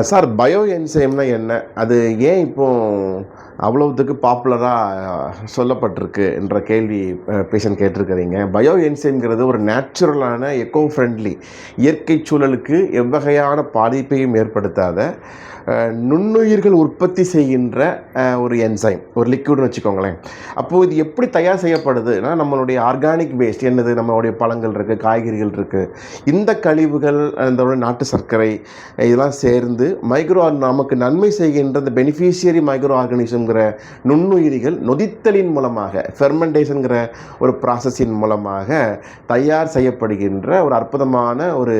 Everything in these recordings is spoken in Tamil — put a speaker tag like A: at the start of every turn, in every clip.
A: சார் பயோ என்சைம்னா என்ன? அது ஏன் இப்போ அவ்வளவுத்துக்கு பாப்புலராக சொல்லப்பட்டிருக்கு என்ற கேள்வி பேஷண்ட் கேட்டிருக்கிறீங்க. பயோ என்சைம்ங்கிறது ஒரு நேச்சுரலான எக்கோ ஃப்ரெண்ட்லி இயற்கை சூழலுக்கு எவ்வகையான பாதிப்பையும் ஏற்படுத்தாத நுண்ணுயிர்கள் உற்பத்தி செய்கின்ற ஒரு என்சைம் ஒரு லிக்விட்னு வச்சுக்கோங்களேன். அப்போது இது எப்படி தயார் செய்யப்படுதுன்னா நம்மளுடைய ஆர்கானிக் வேஸ்ட் என்னது? நம்மளுடைய பழங்கள் இருக்குது காய்கறிகள் இருக்குது இந்த கழிவுகள் அந்த நாட்டு சர்க்கரை இதெல்லாம் சேர்ந்து மைக்ரோ நமக்கு நன்மை செய்கின்ற இந்த பெனிஃபிஷியரி மைக்ரோ ஆர்கானிசம்ங்கிற நுண்ணுயிரிகள் நொதித்தலின் மூலமாக ஃபெர்மெண்டேஷனுங்கிற ஒரு ப்ராசஸின் மூலமாக தயார் செய்யப்படுகின்ற ஒரு அற்புதமான ஒரு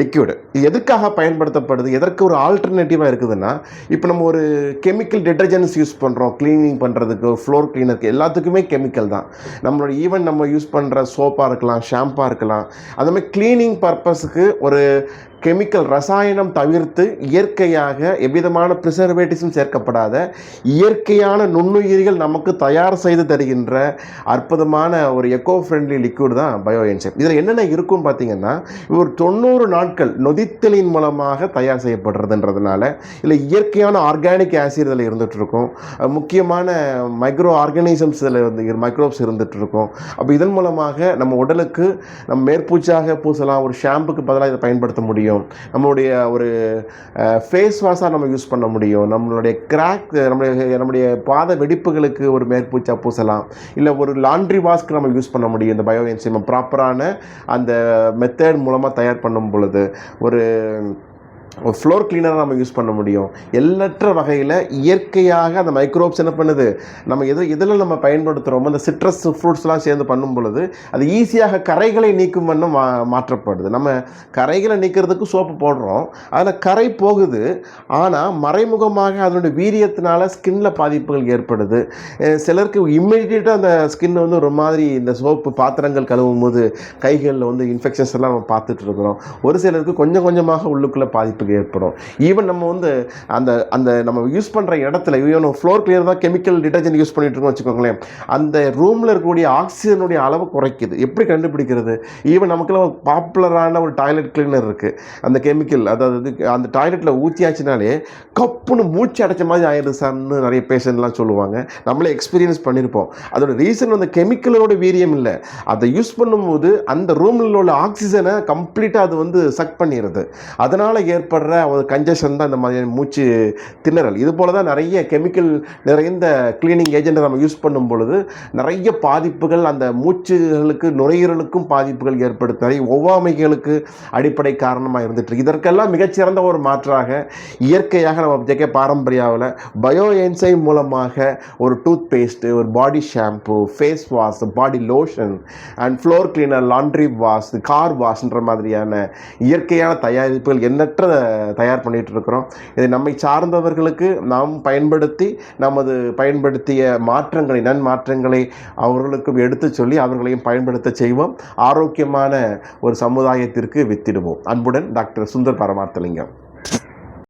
A: லிக்யூடு இது எதுக்காக பயன்படுத்தப்படுது? எதற்கு ஒரு ஆல்டர்னேட்டிவாக இருக்குதுன்னா இப்போ நம்ம ஒரு கெமிக்கல் டிட்டர்ஜென்ட்ஸ் யூஸ் பண்ணுறோம் க்ளீனிங் பண்ணுறதுக்கு ஃப்ளோர் கிளீனருக்கு எல்லாத்துக்குமே கெமிக்கல் தான். நம்மளோட ஈவன் நம்ம யூஸ் பண்ணுற சோப்பாக இருக்கலாம் ஷாம்பாக இருக்கலாம். அந்த மாதிரி க்ளீனிங் பர்பஸுக்கு ஒரு கெமிக்கல் ரசாயனம் தவிர்த்து இயற்கையாக எவ்விதமான ப்ரிசர்வேட்டிவ்ஸும் சேர்க்கப்படாத இயற்கையான நுண்ணுயிரிகள் நமக்கு தயார் செய்து தருகின்ற அற்புதமான ஒரு எக்கோ ஃப்ரெண்ட்லி லிக்விட் தான் பயோ என்சைம் இதில் என்னென்ன இருக்கும் பார்த்தீங்கன்னா ஒரு தொண்ணூறு நாட்கள் நொதித்தலின் மூலமாக தயார் செய்யப்படுறதுன்றதுனால இல்லை இயற்கையான ஆர்கானிக் ஆசிட் இதில் இருந்துகிட்ருக்கும் முக்கியமான மைக்ரோ ஆர்கானிசம்ஸ் இதில் வந்து மைக்ரோப்ஸ் இருந்துகிட்ருக்கும் அப்போ இதன் மூலமாக நம்ம உடலுக்கு நம்ம மேற்பூச்சாக பூசலாம் ஒரு ஷாம்புக்கு பதிலாக இதை பயன்படுத்த முடியும். நம்மளுடைய ஒரு ஃபேஸ் வாஷாக நம்ம யூஸ் பண்ண முடியும். நம்மளுடைய கிராக் நம்மளுடைய நம்முடைய பாத வெடிப்புகளுக்கு ஒரு மேற்பூச்சா பூசலாம். இல்லை ஒரு லாண்ட்ரி வாஸ்க்கு நம்ம யூஸ் பண்ண முடியும். இந்த பயோ என்சைம் ப்ராப்பரான அந்த மெத்தட் மூலமாக தயார் பண்ணும் பொழுது. ஒரு ஒரு ஃப்ளோர் கிளீனராக நம்ம யூஸ் பண்ண முடியும். எல்லற்ற வகையில் இயற்கையாக அந்த மைக்ரோப்ஸ் என்ன பண்ணுது? நம்ம எது எதில் நம்ம பயன்படுத்துகிறோமோ அந்த சிட்ரஸ் ஃப்ரூட்ஸ்லாம் சேர்ந்து பண்ணும் பொழுது அது ஈஸியாக கரைகளை நீக்கும் வண்ணம் மா மாற்றப்படுது. நம்ம கரைகளை நீக்கிறதுக்கு சோப்பு போடுறோம். அதில் கரை போகுது. ஆனால் மறைமுகமாக அதனுடைய வீரியத்தினால ஸ்கின்ல பாதிப்புகள் ஏற்படுது. சிலருக்கு இம்மிடியேட்டாக அந்த ஸ்கின் வந்து ஒரு மாதிரி இந்த சோப்பு பாத்திரங்கள் கழுவும் போது கைகளில் வந்து இன்ஃபெக்ஷன்ஸ் எல்லாம் நம்ம பார்த்துட்டு இருக்கிறோம். ஒரு சிலருக்கு கொஞ்சம் கொஞ்சமாக உள்ளுக்குள்ளே பாதிப்பு பாதிப்புகள் ஏற்படும். ஈவன் நம்ம வந்து அந்த அந்த நம்ம யூஸ் பண்ணுற இடத்துல ஈவன் ஃப்ளோர் கிளியர் தான் கெமிக்கல் டிட்டர்ஜென்ட் யூஸ் பண்ணிட்டு இருக்கோம் வச்சுக்கோங்களேன். அந்த ரூமில் இருக்கக்கூடிய ஆக்சிஜனுடைய அளவு குறைக்குது. எப்படி கண்டுபிடிக்கிறது? ஈவன் நமக்குலாம் ஒரு பாப்புலரான ஒரு டாய்லெட் கிளீனர் இருக்குது அந்த கெமிக்கல் அதாவது அந்த டாய்லெட்டில் ஊற்றியாச்சுனாலே கப்புன்னு மூச்சு அடைச்ச மாதிரி ஆயிடுது சார்னு நிறைய பேஷண்ட்லாம் சொல்லுவாங்க. நம்மளே எக்ஸ்பீரியன்ஸ் பண்ணியிருப்போம் அதோட ரீசன் அந்த கெமிக்கலோட வீரியம் இல்லை. அதை யூஸ் பண்ணும்போது அந்த ரூமில் உள்ள ஆக்சிஜனை கம்ப்ளீட்டாக அது வந்து சக் பண்ணிடுது அதனால் ஏற்படுற ஒரு கஞ்சஷன் தான் இந்த மாதிரி மூச்சு திணறல். இது போல தான் நிறைய கெமிக்கல் நிறைந்த க்ளீனிங் ஏஜென்ட்டை நம்ம யூஸ் பண்ணும் பொழுது நிறைய பாதிப்புகள் அந்த மூச்சுகளுக்கு நுரையீரலுக்கும் பாதிப்புகள் ஏற்படுத்த நிறைய ஒவ்வாமைகளுக்கு அடிப்படை காரணமாக இருந்துட்டு இதற்கெல்லாம் மிகச்சிறந்த ஒரு மாற்றாக இயற்கையாக நம்ம ஜெகே பாரம்பரியாவில் பயோ என்சைம் மூலமாக ஒரு டூத் பேஸ்ட்டு ஒரு body shampoo face wash body lotion and floor cleaner laundry wash car வாஷ்ன்ற மாதிரியான இயற்கையான தயாரிப்புகள் எண்ணற்ற தயார் பண்ணிட்டு இருக்கிறோம் இதை நம்மை சார்ந்தவர்களுக்கு நாம் பயன்படுத்தி நமது பயன்படுத்திய மாற்றங்களை நன்மாற்றங்களை அவர்களுக்கும் எடுத்து சொல்லி அவர்களையும் பயன்படுத்த செய்வோம். ஆரோக்கியமான ஒரு சமுதாயத்திற்கு வித்திடுவோம். அன்புடன் டாக்டர் சுந்தர் பரமார்த்தலிங்கம்.